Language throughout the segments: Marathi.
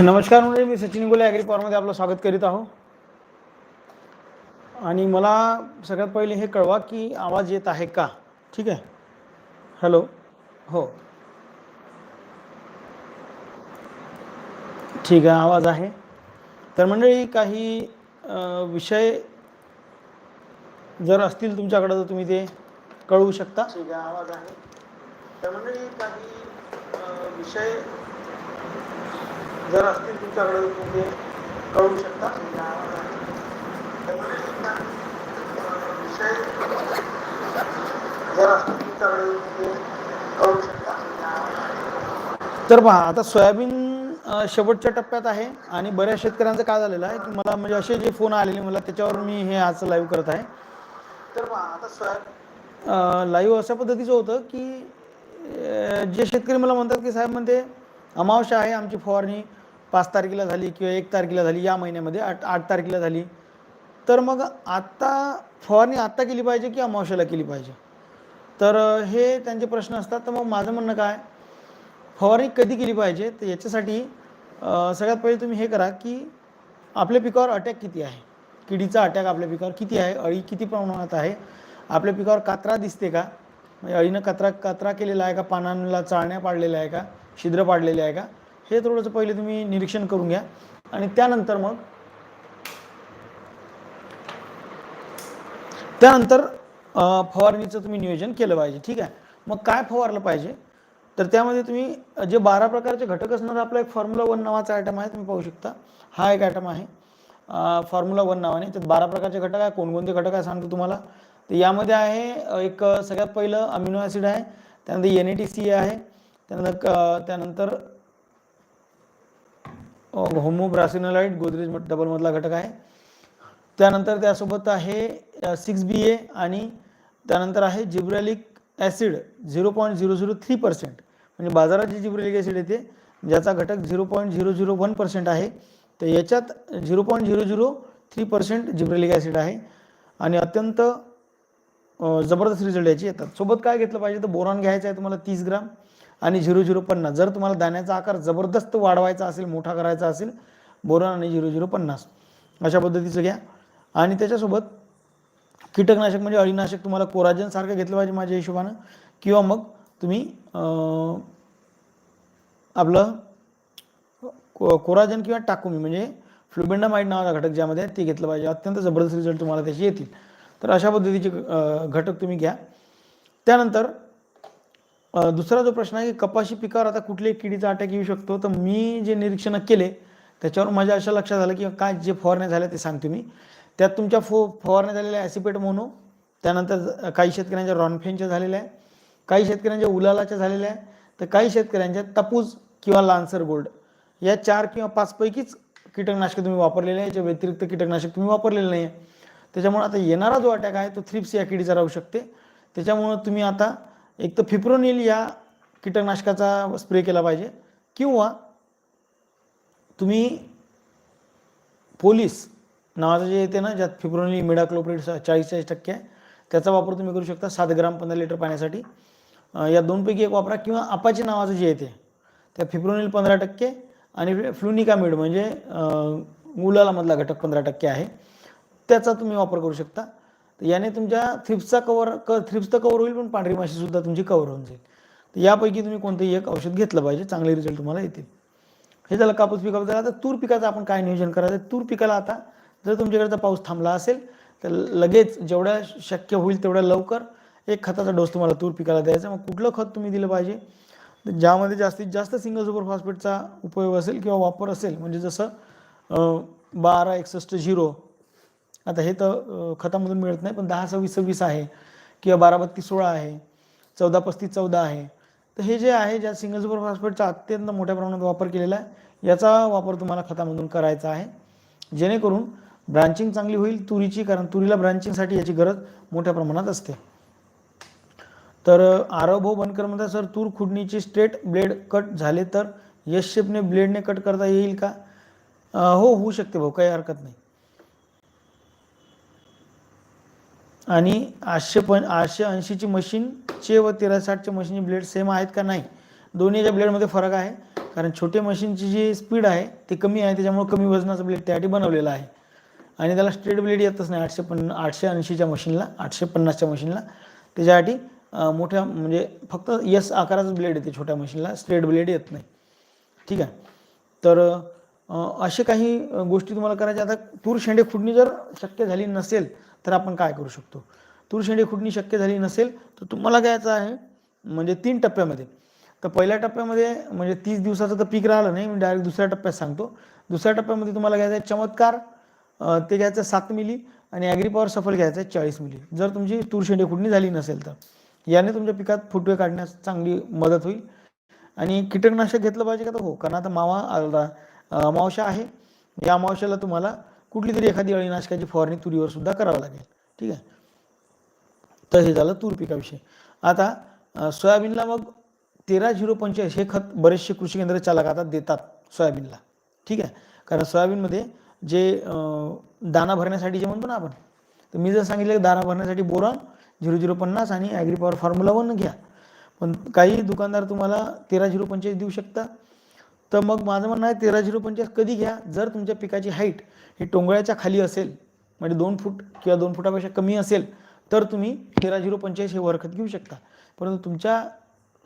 नमस्कार म्हणजे मी सचिन गोले ॲग्री पॉवरमध्ये आपलं स्वागत करीत आहो. आणि मला सगळ्यात पहिले हे कळवा की आवाज येत आहे का? ठीक आहे? हॅलो हो. ठीक आहे आवाज आहे. तर मंडळी काही विषय जर असतील तुमच्याकडं तर तुम्ही ते कळवू शकता. ठीक आहे आवाज आहे. तर मंडळी काही विषय जर असतील तुमच्याकडे तर तुम्ही ते कळवू शकता. तर जर असतील तुमच्याकडे तुम्ही शकता. पहा आता सोयाबीन शेवटच्या टप्प्यात आहे आणि बऱ्याच शेतकऱ्यांचं काय झालेलं आहे की मला म्हणजे असे जे फोन आलेले मला त्याच्यावर मी हे आज लाईव्ह करत आहे. तर पहा आता सोयाबीन लाईव्ह अशा पद्धतीचं होतं की जे शेतकरी मला म्हणतात की साहेब म्हणते अमावस्या आहे आमची फवारणी पाच तारखेला झाली किंवा एक तारखेला झाली या महिन्यामध्ये आठ आठ तारखेला झाली. तर मग आत्ता फवारणी आत्ता केली पाहिजे की अमावस्याला केली पाहिजे? तर हे त्यांचे प्रश्न असतात. तर मग माझं म्हणणं काय? फवारणी कधी केली पाहिजे? तर याच्यासाठी सगळ्यात पहिले तुम्ही हे करा की आपल्या पिकावर अटॅक किती आहे? किडीचा अटॅक आपल्या पिकावर किती आहे? अळी किती प्रमाणात आहे? आपल्या पिकावर कात्रा दिसते का? म्हणजे अळीनं कचरा कचरा केलेला आहे का? पानांना चाळण्या पाडलेल्या आहे का? छिद्र पाडलेले आहे का? हे थोडंसं पहिले तुम्ही निरीक्षण करून घ्या. आणि त्यानंतर मग त्यानंतर फवारणीचं तुम्ही नियोजन केलं पाहिजे. ठीक आहे? मग काय फवारलं पाहिजे? तर त्यामध्ये तुम्ही जे बारा प्रकारचे घटक असणारा आपला एक फॉर्म्युला वन नावाचा आयटम आहे तुम्ही पाहू शकता. हा एक आयटम आहे. फॉर्म्युला वन नावाने. त्यात बारा प्रकारचे घटक आहे. कोणकोणते घटक आहे सांगतो तुम्हाला. तर यामध्ये आहे एक सगळ्यात पहिलं अमिनो ॲसिड आहे. त्यानंतर एन ए टी सी आहे. त्यानंतर क- त्यानंतर होमोब्रासिनोलाइट गोदरेज डबलमधला घटक आहे. त्यानंतर त्यासोबत आहे सिक्स बी ए आणि त्यानंतर आहे gibberellic acid zero point zero zero three percent. म्हणजे बाजारात जे जिब्रॅलिक ॲसिड येते ज्याचा घटक zero point zero zero one percent आहे तर याच्यात zero point zero zero three percent gibberellic acid आहे. आणि अत्यंत जबरदस्त रिझल्ट याचे येतात. सोबत काय घेतलं पाहिजे? तर बोरॉन घ्यायचं आहे तुम्हाला तीस ग्राम. आणि झिरो झिरो पन्नास. जर तुम्हाला दाण्याचा आकार जबरदस्त वाढवायचा असेल मोठा करायचा असेल बोरॉन आणि झिरो झिरो पन्नास. अशा पद्धतीचं घ्या. आणि त्याच्यासोबत कीटकनाशक म्हणजे अळीनाशक तुम्हाला कोराजनसारखं घेतलं पाहिजे माझ्या हिशोबानं. किंवा मग तुम्ही आपलं को कोराजन किंवा टाकुमी म्हणजे फ्लुबेंडामाइड नावाचा घटक ज्यामध्ये आहे ते घेतलं पाहिजे. अत्यंत जबरदस्त रिझल्ट तुम्हाला त्याचे येतील. तर अशा पद्धतीचे घटक तुम्ही घ्या. त्यानंतर दुसरा जो प्रश्न आहे की कपाशी पिकावर आता कुठल्याही किडीचा अटॅक येऊ शकतो? तर मी जे निरीक्षण केले त्याच्यावर माझ्या अशा लक्षात आलं की काय जे फवारण्या झाल्या ते सांगतो मी. त्यात तुमच्या फो फवारण्या झालेल्या ॲसिपेट मोनो त्यानंतर काही शेतकऱ्यांच्या रॉनफेनच्या झालेल्या आहे काही शेतकऱ्यांच्या उलालाच्या झालेल्या आहे तर काही शेतकऱ्यांच्या तपूज किंवा लान्सर गोल्ड. या चार किंवा पाचपैकीच कीटकनाशकं तुम्ही वापरलेले आहे याच्या व्यतिरिक्त कीटकनाशक तुम्ही वापरलेलं नाही आहे. त्याच्यामुळे आता येणारा जो अटॅक आहे तो थ्रिप्स या किडीचा राहू शकते. त्याच्यामुळं तुम्ही आता एक तर फिप्रोनिल या कीटकनाशकाचा स्प्रे केला पाहिजे किंवा तुम्ही पोलीस नावाचं जे येते ना ज्यात फिप्रोनिल मिडाक्लोप्रिड चाळीस चाळीस टक्के आहे त्याचा वापर तुम्ही करू शकता सात ग्राम पंधरा लिटर पाण्यासाठी. या दोनपैकी एक वापरा किंवा अपाचे नावाचं जे येते त्या फिप्रोनिल पंधरा टक्के आणि फ्लुनिकामिड म्हणजे गुलालामधला घटक पंधरा टक्के आहे त्याचा तुम्ही वापर करू शकता. तर याने तुमच्या थ्रिप्सचा कवर क थ्रिप्स तर कवर होईल पण पांढरी माशीसुद्धा तुमची कवर होऊन जाईल. तर यापैकी तुम्ही कोणतंही एक औषध घेतलं पाहिजे चांगले रिझल्ट तुम्हाला येतील. हे झालं कापूस पिकाबद्दल आता तूर पिकाचं आपण काय नियोजन करायचं तूर पिकाला आता जर तुमच्याकडचा पाऊस थांबला असेल तर लगेच जेवढ्या शक्य होईल तेवढ्या लवकर एक खताचा डोस तुम्हाला तूर पिकाला द्यायचा मग कुठलं खत तुम्ही दिलं पाहिजे? ज्यामध्ये जास्तीत जास्त सिंगल सुपर फॉस्फेटचा उपयोग असेल किंवा वापर असेल म्हणजे जसं बारा एकसष्ट झिरो आता हे तर खतामधून मिळत नाही पण दहा सव्वीस सव्वीस आहे किंवा बारा बत्तीस सोळा आहे चौदा पस्तीस चौदा आहे. तर हे जे आहे ज्या सिंगल सुपर फॉस्फेटचा अत्यंत मोठ्या प्रमाणात वापर केलेला आहे याचा वापर तुम्हाला खतामधून करायचा आहे. जेणेकरून ब्रांचिंग चांगली होईल तुरीची कारण तुरीला ब्रांचिंगसाठी याची गरज मोठ्या प्रमाणात असते. तर आरव भाऊ बनकर म्हणतात सर तूर खुडणीचे स्ट्रेट ब्लेड कट झाले तर यश शेपने ब्लेडने कट करता येईल का? हो होऊ शकते भाऊ काही हरकत नाही. आणि आठशे पण आठशे ऐंशीची मशीनचे व तेरा साठच्या मशीनचे ब्लेड सेम आहेत का नाही? दोन्हीच्या ब्लेडमध्ये फरक आहे. कारण छोटे मशीनची जी स्पीड आहे ते कमी आहे त्याच्यामुळे कमी वजनाचं ब्लेड त्यासाठी बनवलेलं आहे. आणि त्याला स्ट्रेट ब्लेड येतच नाही आठशे पन्न आठशे ऐंशीच्या मशीनला आठशे पन्नासच्या मशीनला त्याच्यासाठी मोठ्या म्हणजे फक्त यस आकाराचं ब्लेड येते छोट्या मशीनला स्ट्रेट ब्लेड येत नाही. ठीक आहे? तर असे काही गोष्टी तुम्हाला करायच्या. आता तूर शेंडे फुडणी जर शक्य झाली नसेल तर आपण काय करू शकतो? तुरशेंडी शेंडे खुडणी शक्य झाली नसेल तर तुम्हाला घ्यायचं आहे म्हणजे तीन टप्प्यामध्ये. तर पहिल्या टप्प्यामध्ये म्हणजे तीस दिवसाचं तर पीक राहिलं नाही मी डायरेक्ट दुसऱ्या टप्प्यात सांगतो. दुसऱ्या टप्प्यामध्ये तुम्हाला घ्यायचं आहे चमत्कार ते घ्यायचं आहे सात मिली आणि ॲग्री पॉवर सफल घ्यायचं आहे चाळीस मिली. जर तुमची तुरशेंडी खुडणी झाली नसेल तर याने तुमच्या पिकात फुटवे काढण्यास चांगली मदत होईल. आणि कीटकनाशक घेतलं पाहिजे का? तर हो कारण आता मावा आला अमावस्या आहे. या मावशाला तुम्हाला कुठली तरी एखादी अळीनाशकाची फवारणी तुरीवर सुद्धा करावं लागेल. ठीक आहे? तर हे झालं तूर पिकाविषयी. आता सोयाबीनला मग तेरा झिरो पंचेचाळीस हे खत बरेचसे कृषी केंद्र चालक आता देतात सोयाबीनला. ठीक आहे? कारण सोयाबीनमध्ये जे दाना भरण्यासाठी जे म्हणतो ना आपण तर मी जर सांगितलं की दाना भरण्यासाठी बोरॉन झिरो झिरो पन्नास आणि ॲग्री पॉवर फॉर्म्युला वन घ्या. पण काही दुकानदार तुम्हाला तेरा झिरो पंचेचाळीस देऊ शकता. तर मग माझं म्हणणं आहे तेरा झिरो पंचेचाळीस कधी घ्या जर तुमच्या पिकाची हाईट ही टोंगळ्याच्या खाली असेल म्हणजे दोन फूट किंवा दोन फुटापेक्षा कमी असेल तर तुम्ही तेरा झिरो पंचेचाळीस हे वरखत घेऊ शकता. परंतु तुमच्या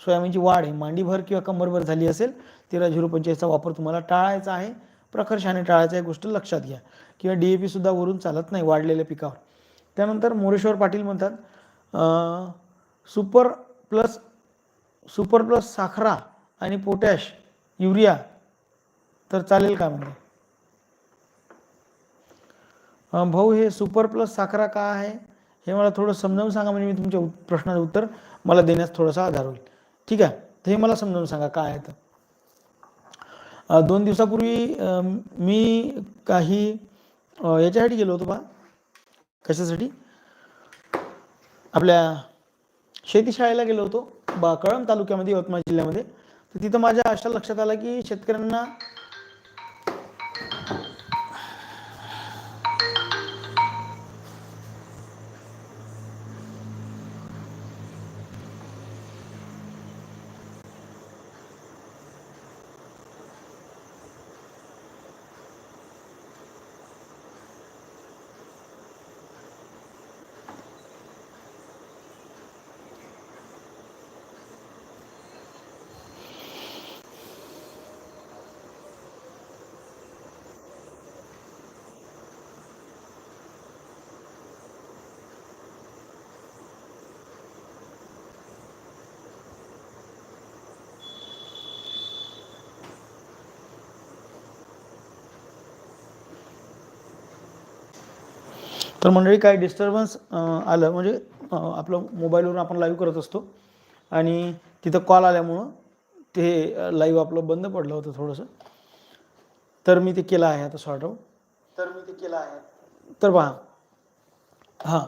सोयाबीनची वाढ हे मांडीभर किंवा कंबरभर झाली असेल तेरा झिरो पंचेचाळीसचा वापर तुम्हाला टाळायचा आहे प्रकर्षाने टाळायचा आहे गोष्ट लक्षात घ्या. किंवा डी ए पीसुद्धा वरून चालत नाही वाढलेल्या पिकावर. त्यानंतर मोरेश्वर पाटील म्हणतात सुपर प्लस सुपर प्लस साखरा आणि पोटॅश युरिया? तर चालेल का म्हणजे? भाऊ हे सुपर प्लस साखरा का आहे? हे मला थोडं समजावून सांगा म्हणजे मी तुमच्या प्रश्नाचं उत्तर मला देण्यास थोडासा आधार होईल. ठीक आहे? तर हे मला समजावून सांगा काय आहे तर? दोन दिवसापूर्वी मी काही याच्यासाठी गेलो होतो बा. कशासाठी? आपल्या शेतीशाळेला गेलो होतो बा कळंब तालुक्यामध्ये यवतमाळ जिल्ह्यामध्ये. तर तिथं माझ्या अशा लक्षात आलं की शेतकऱ्यांना तर मंडळी काय डिस्टर्बन्स आलं. म्हणजे आपलं मोबाईलवरून आपण लाईव्ह करत असतो. आणि तिथं कॉल आल्यामुळं ते लाईव्ह आपलं बंद पडलं होतं थोडंसं. तर मी ते केलं आहे आता सॉर्ट आऊट तर मी ते केलं आहे. तर पहा. हां.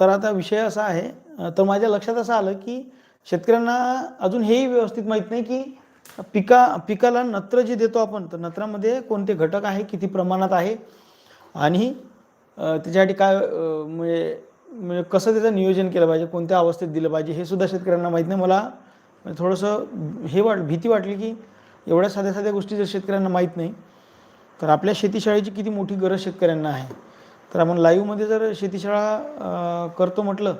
तर आता विषय असा आहे तर माझ्या लक्षात असं आलं की शेतकऱ्यांना अजून हेही व्यवस्थित माहीत नाही की पिका पिकाला नत्र जे देतो आपण तर नत्रामध्ये कोणते घटक आहे किती प्रमाणात आहे? आणि त्याच्यासाठी काय म्हणजे म्हणजे कसं त्याचं नियोजन केलं पाहिजे कोणत्या अवस्थेत दिलं पाहिजे हे सुद्धा शेतकऱ्यांना माहीत नाही. मला म्हणजे थोडंसं हे वाट भीती वाटली की एवढ्या साध्या साध्या गोष्टी जर शेतकऱ्यांना माहीत नाही तर आपल्या शेतीशाळेची किती मोठी गरज शेतकऱ्यांना आहे. तर आपण लाईव्हमध्ये जर शेतीशाळा करतो म्हटलं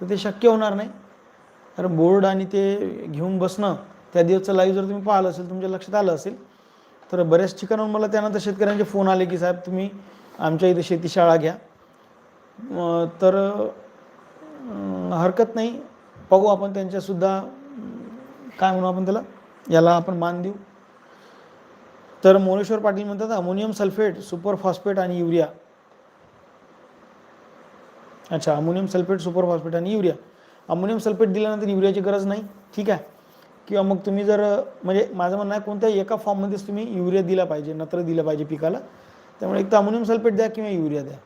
तर ते शक्य होणार नाही. कारण बोर्ड आणि ते घेऊन बसणं त्या दिवसचं लाईव्ह जर तुम्ही पाहिलं असेल तुमच्या लक्षात आलं असेल तर बऱ्याच ठिकाणाहून मला त्यानंतर शेतकऱ्यांचे फोन आले की साहेब तुम्ही आमच्या इथे शेतीशाळा घ्या. तर हरकत नाही. पाहू आपण त्यांच्यासुद्धा काय म्हणू आपण त्याला? याला आपण मान देऊ. तर मोरेश्वर पाटील म्हणतात अमोनियम सल्फेट सुपर फॉस्फेट आणि युरिया. अच्छा अमोनियम सल्फेट सुपर फॉस्फेट आणि युरिया. अमोनियम सल्फेट दिल्यानंतर युरियाची गरज नाही. ठीक आहे. किंवा मग तुम्ही जर म्हणजे माझं म्हणणं आहे कोणत्याही एका फॉर्ममध्येच तुम्ही युरिया दिला पाहिजे नत्र दिलं पाहिजे पिकाला. त्यामुळे एक तर अमोनियम सल्फेट द्या किंवा युरिया द्या.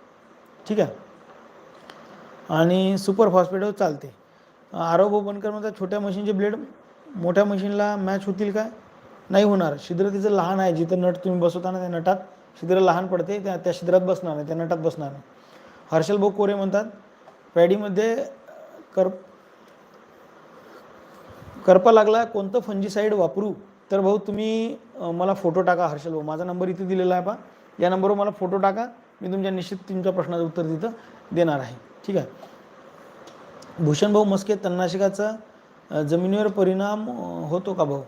ठीक आहे? आणि सुपर फॉस्फेटवर चालते. आरोप बनकर म्हणतात छोट्या मशीनचे ब्लेड मोठ्या मशीनला मॅच होतील काय? नाही होणार. छिद्र तिचं लहान आहे. जिथं नट तुम्ही बसवता ना त्या नटात छिद्र लहान पडते त्या त्या छिद्रात बसणार नाही त्या नटात बसणार नाही. हर्षल भाऊ कोरे म्हणतात पॅडीमध्ये कर करपा लागला कोणतं फंजीसाईड वापरू? तर भाऊ तुम्ही मला फोटो टाका हर्षल भाऊ. माझा नंबर इथे दिलेला आहे पा या नंबरवर मला फोटो टाका. मी तुमच्या निश्चित तुमच्या प्रश्नाचं उत्तर तिथं देणार आहे. ठीक आहे? भूषणभाऊ मस्के तणनाशकाचा जमिनीवर परिणाम होतो का भाऊ?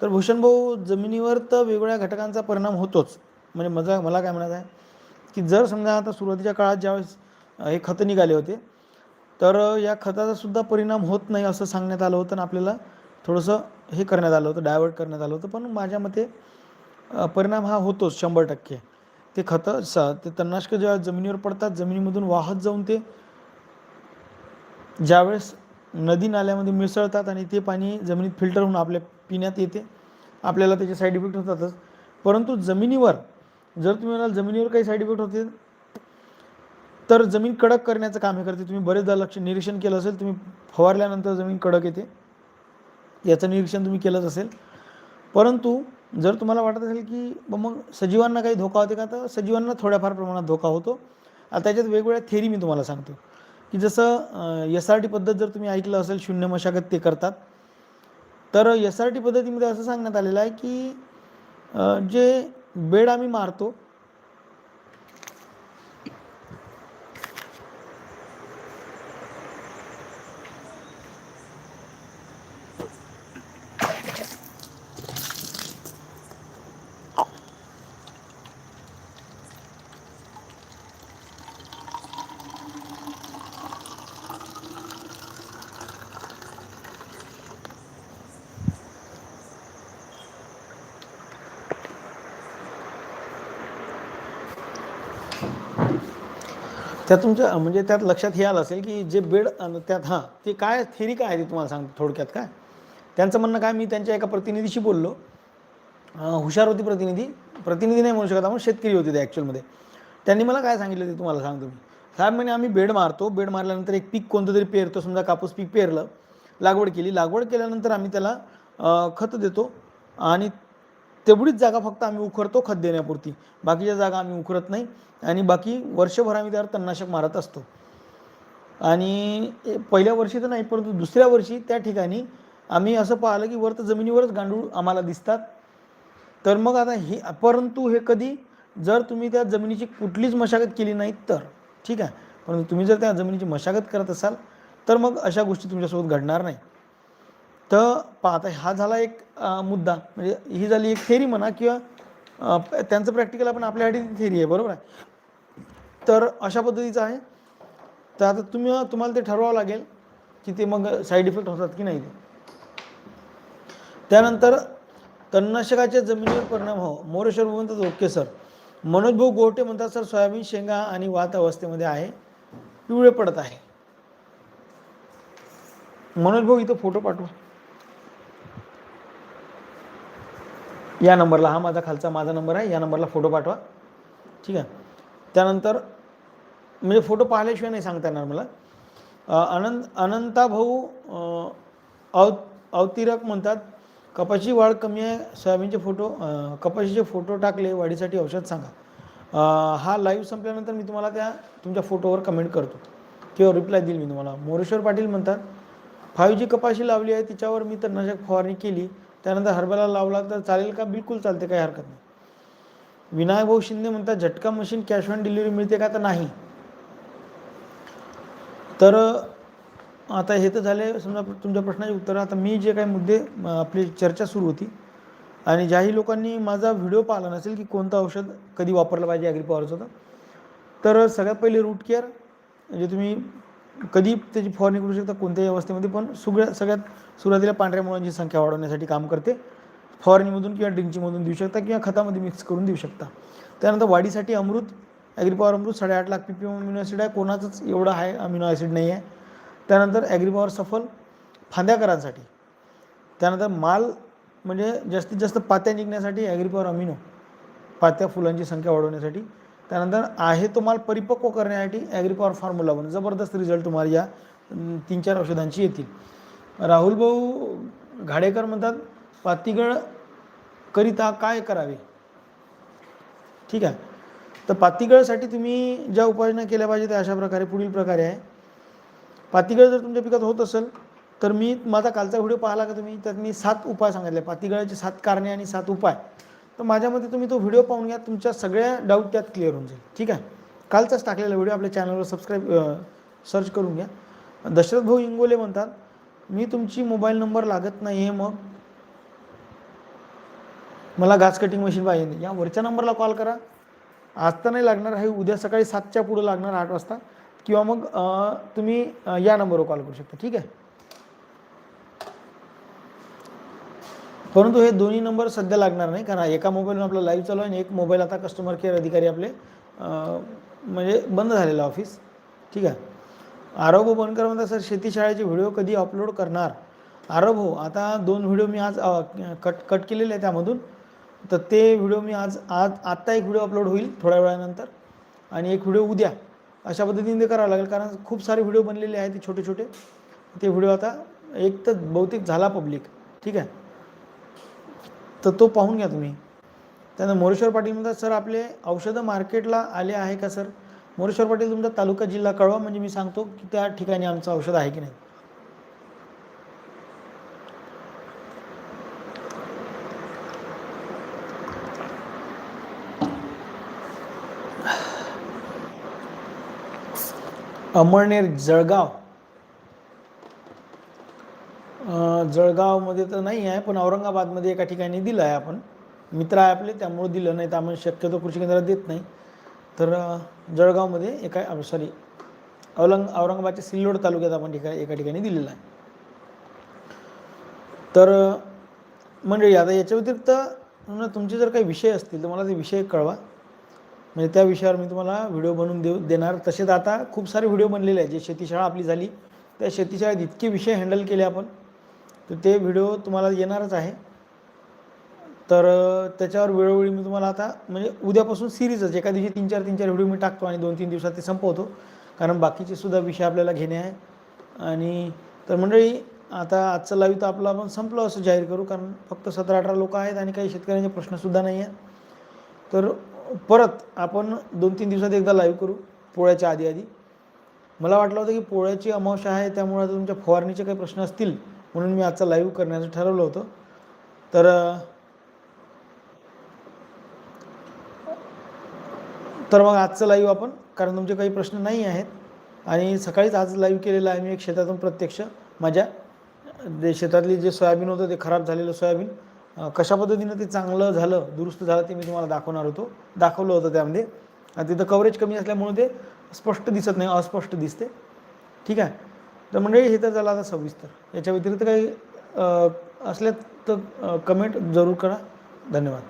तर भूषणभाऊ जमिनीवर तर वेगवेगळ्या घटकांचा परिणाम होतोच. म्हणजे माझा मला काय म्हणायचं आहे? की जर समजा आता सुरुवातीच्या काळात ज्यावेळेस हे खतं निघाले होते तर या खताचा सुद्धा परिणाम होत नाही असं सांगण्यात आलं होतं आणि आपल्याला थोडंसं हे करण्यात आलं होतं डायवर्ट करण्यात आलं होतं. पण माझ्या मते परिणाम हा होतोच शंभर टक्के. ते खतं ते तणनाशकं जेव्हा जमिनीवर पडतात जमिनीमधून वाहत जाऊन ते ज्यावेळेस नदी नाल्यामध्ये मिसळतात आणि ते पाणी जमिनीत फिल्टर होऊन आपल्या पिण्यात येते आपल्याला त्याचे साईड इफेक्ट होतातच. परंतु जमिनीवर जर तुम्ही म्हणाल जमिनीवर काही साईड इफेक्ट होते तर जमीन कडक करण्याचं काम हे करते. तुम्ही बरेचदा लक्ष निरीक्षण केलं असेल तुम्ही फवारल्यानंतर जमीन कडक येते. याचं निरीक्षण तुम्ही केलंच असेल. परंतु जर तुम्हाला वाटत असेल की ब मग सजीवांना काही धोका होते का तर सजीवांना थोड्याफार प्रमाणात धोका होतो. आता त्याच्यात वेगवेगळ्या थेरी मी तुम्हाला सांगतो. की जसं एस आर टी पद्धत जर तुम्ही ऐकलं असेल शून्य मशागत ते करतात तर एस आर टी पद्धतीमध्ये असं सांगण्यात आलेलं आहे की जे बेड आम्ही मारतो त्यात तुमच्या म्हणजे त्यात लक्षात हे आलं असेल की जे बेड त्यात हां ते काय थेरी काय आहे ते तुम्हाला सांगतो थोडक्यात काय? त्यांचं म्हणणं काय मी त्यांच्या एका प्रतिनिधीशी बोललो. हुशार होती प्रतिनिधी. प्रतिनिधी नाही म्हणू शकत आपण शेतकरी होते ते ॲक्च्युअलमध्ये त्यांनी मला काय सांगितलं ते तुम्हाला सांगतो मी. साहेब म्हणे आम्ही बेड मारतो. बेड मारल्यानंतर एक पीक कोणतं तरी पेरतो समजा कापूस पीक पेरलं लागवड केली. लागवड केल्यानंतर आम्ही त्याला खत खतं देतो आणि तेवढीच जागा फक्त आम्ही उखरतो खत देण्यापुरती. बाकीच्या जागा आम्ही उखरत नाही आणि बाकी वर्षभर आम्ही त्यावर तणनाशक मारत असतो. आणि पहिल्या वर्षी तर नाही परंतु दुसऱ्या वर्षी त्या ठिकाणी आम्ही असं पाहिलं की वर तर जमिनीवरच गांडूळ आम्हाला दिसतात. तर मग आता हे परंतु हे कधी जर तुम्ही त्या जमिनीची कुठलीच मशागत केली नाही तर ठीक आहे. परंतु तुम्ही जर त्या जमिनीची मशागत करत असाल तर मग अशा गोष्टी तुमच्यासोबत घडणार नाही. तर पाहता आता हा झाला एक मुद्दा. म्हणजे ही झाली एक थेरी म्हणा किंवा त्यांचं प्रॅक्टिकल आपण आपल्यासाठी थेरी आहे बरोबर आहे? तर अशा पद्धतीचं आहे. तर आता तुम्ही तुम्हाला ते ठरवावं लागेल की ते मग साईड इफेक्ट होतात की नाही ते. त्यानंतर तणनाशकाच्या जमिनीवर परिणाम हो. मोरेश्वर म्हणतात ओके सर मनोज भाऊ गोटे म्हणतात सर सोयाबीन शेंगा आणि वात अवस्थेमध्ये आहे. पिवळे पडत आहे. मनोज भाऊ इथं फोटो पाठवा. या नंबरला हा माझा खालचा माझा नंबर आहे या नंबरला फोटो पाठवा. ठीक आहे? त्यानंतर म्हणजे फोटो पाहिल्याशिवाय नाही सांगता येणार मला. अनंत अनंता भाऊ अव अवतिरक म्हणतात कपाशी वाढ कमी आहे सोयाबीनचे फोटो कपाशीचे फोटो टाकले वाढीसाठी औषध सांगा. हा लाईव्ह संपल्यानंतर मी तुम्हाला त्या तुमच्या फोटोवर कमेंट करतो. किंवा रिप्लाय देईल मी तुम्हाला. मोरेश्वर पाटील म्हणतात फाईव्ह जी कपाशी लावली आहे तिच्यावर मी तणनाशक फवारणी केली त्यानंतर हरभरा लावला तर चालेल का? बिलकुल चालते काही हरकत नाही. विनायक भाऊ शिंदे म्हणतात झटका मशीन कॅश ऑन डिलिव्हरी मिळते का? तर नाही. तर आता हे तर झाले समजा तुमच्या प्रश्नाचे उत्तर. आता मी जे काही मुद्दे आपली चर्चा सुरू होती आणि ज्याही लोकांनी माझा व्हिडिओ पाहिला नसेल की कोणतं औषध कधी वापरलं पाहिजे ॲग्री पॉवरचं तर तर सगळ्यात पहिले रूट केअर म्हणजे तुम्ही कधी त्याची फवारणी करू शकता कोणत्याही अवस्थेमध्ये पण सगळ्या सगळ्यात सुरुवातीला पांढऱ्या मुळांची संख्या वाढवण्यासाठी काम करते. फवारणीमधून किंवा ड्रिंचिंगमधून देऊ शकता किंवा खतामध्ये मिक्स करून देऊ शकता. त्यानंतर वाढीसाठी अमृत ॲग्रीपॉवर अमृत साडेआठ lakh P P amino acid आहे. कोणाचंच एवढं आहे अमिनो ॲसिड नाही आहे त्यानंतर ॲग्रीपॉवर सफल फांद्याकरांसाठी. त्यानंतर माल म्हणजे जास्तीत जास्त पात्या निघण्यासाठी ॲग्रीपॉवर अमिनो पात्या फुलांची संख्या वाढवण्यासाठी. त्यानंतर आहे तो माल परिपक्व करण्यासाठी ॲग्रीपॉवर फॉर्म्युला वन जबरदस्त रिझल्ट तुम्हाला या तीन चार औषधांची येतील. राहुल भाऊ घाडेकर म्हणतात पातीगळ करिता काय करावे? ठीक आहे. तर पातीगळसाठी तुम्ही ज्या उपाययोजना केल्या पाहिजे त्या अशा प्रकारे पुढील प्रकारे आहे. पातीगळ जर तुमच्या पिकात होत असेल तर मी माझा कालचा व्हिडिओ पाहिला का तुम्ही? त्यात मी सात उपाय सांगितले. पातीगळाचे सात कारणे आणि सात उपाय. तर माझ्यामध्ये तुम्ही तो व्हिडिओ पाहून घ्या तुमच्या सगळ्या डाऊट त्यात क्लिअर होऊन जाईल. ठीक आहे? कालचाच टाकलेला व्हिडिओ आपल्या चॅनलवर सबस्क्राईब सर्च करून घ्या. दशरथ भाऊ इंगोले म्हणतात मी तुमची मोबाईल नंबर लागत नाही आहे मग. मला घास कटिंग मशीन पाहिजे या वरच्या नंबरला कॉल करा. आज तर नाही लागणार आहे उद्या सकाळी सातच्या पुढं लागणार आठ वाजता. किंवा मग तुम्ही या नंबरवर कॉल करू शकता. ठीक आहे? परंतु हे दोन्ही नंबर सध्या लागणार नाही कारण एका मोबाईलवर आपला लाईव्ह चालू आहे आणि एक मोबाईल आता कस्टमर केअर अधिकारी आपले म्हणजे बंद झालेलं ऑफिस ठीक आहे? आरव भाऊ बनकर म्हणतात सर शेती शाळेचे व्हिडिओ कधी अपलोड करणार? आरव भाऊ आता दोन व्हिडिओ मी आज कट कट केलेले आहे त्यामधून. तर ते व्हिडिओ मी आज आज आत्ता एक व्हिडिओ अपलोड होईल थोड्या वेळानंतर आणि एक व्हिडिओ उद्या. अशा पद्धतीने ते करावं लागेल कारण खूप सारे व्हिडिओ बनलेले आहेत ते छोटे छोटे ते व्हिडिओ आता एक तर बहुतेक झाला पब्लिक ठीक आहे? तर तो पाहून घ्या तुम्ही. त्यानंतर मोरेश्वर पाटील म्हणतात सर आपले औषधं मार्केटला आले आहे का सर? मोरेश्वर पाटील तुमचा तालुका जिल्हा कळवा म्हणजे मी सांगतो की त्या ठिकाणी आमचं औषध आहे की नाही. अमळनेर जळगाव. जळगावमध्ये तर नाही आहे पण औरंगाबादमध्ये एका ठिकाणी दिलं आहे आपण. मित्र आहे आपले त्यामुळे दिलं नाही तर आपण शक्यतो कृषी केंद्रात देत नाही. तर जळगावमध्ये एका सॉरी औरंग औरंगाबादच्या सिल्लोड तालुक्यात आपण ठिका एका ठिकाणी दिलेलं आहे. तर मंडळी आता याच्या व्यतिरिक्त तुमचे जर काही विषय असतील तर मला ते विषय कळवा. म्हणजे त्या विषयावर मी तुम्हाला व्हिडिओ बनवून देऊ देणार. तसेच आता खूप सारे व्हिडिओ बनलेले आहेत जे शेतीशाळा आपली झाली. त्या शेतीशाळेत इतके विषय हँडल केले आपण. तर ते व्हिडिओ तुम्हाला येणारच आहे. तर त्याच्यावर वेळोवेळी मी तुम्हाला आता म्हणजे उद्यापासून सिरीजच एका दिवशी तीन चार तीन चार व्हिडिओ मी टाकतो आणि दोन तीन दिवसात ते संपवतो. कारण बाकीचे सुद्धा विषय आपल्याला घेणे आहे. आणि तर मंडळी आता आजचं लाईव्ह तर आपलं आपण संपलं असं जाहीर करू कारण फक्त सतरा अठरा लोक आहेत आणि काही शेतकऱ्यांचे प्रश्नसुद्धा नाही आहेत. तर परत आपण दोन तीन दिवसात एकदा लाईव्ह करू पोळ्याच्या आधी आधी मला वाटलं होतं की पोळ्याची अमावश्या आहे त्यामुळे आता तुमच्या फवारणीचे काही प्रश्न असतील. म्हणून मी आजचा लाईव्ह करण्याचं ठरवलं होतं. तर तर मग आजचं लाईव्ह आपण कारण तुमचे काही प्रश्न नाही आहेत. आणि सकाळीच आज लाईव्ह केलेलं आहे मी एक शेतातून प्रत्यक्ष. माझ्या जे शेतातली जे सोयाबीन होतं ते खराब झालेलं सोयाबीन कशा पद्धतीनं ते चांगलं झालं दुरुस्त झालं ते मी तुम्हाला दाखवणार होतो. दाखवलं होतं त्यामध्ये. आणि तिथं कव्हरेज कमी असल्यामुळे ते स्पष्ट दिसत नाही अस्पष्ट दिसते. ठीक आहे? तर मंडळी हे तर झालं आता सविस्तर. याच्या व्यतिरिक्त काही असल्यात असल्या तर कमेंट जरूर करा. धन्यवाद.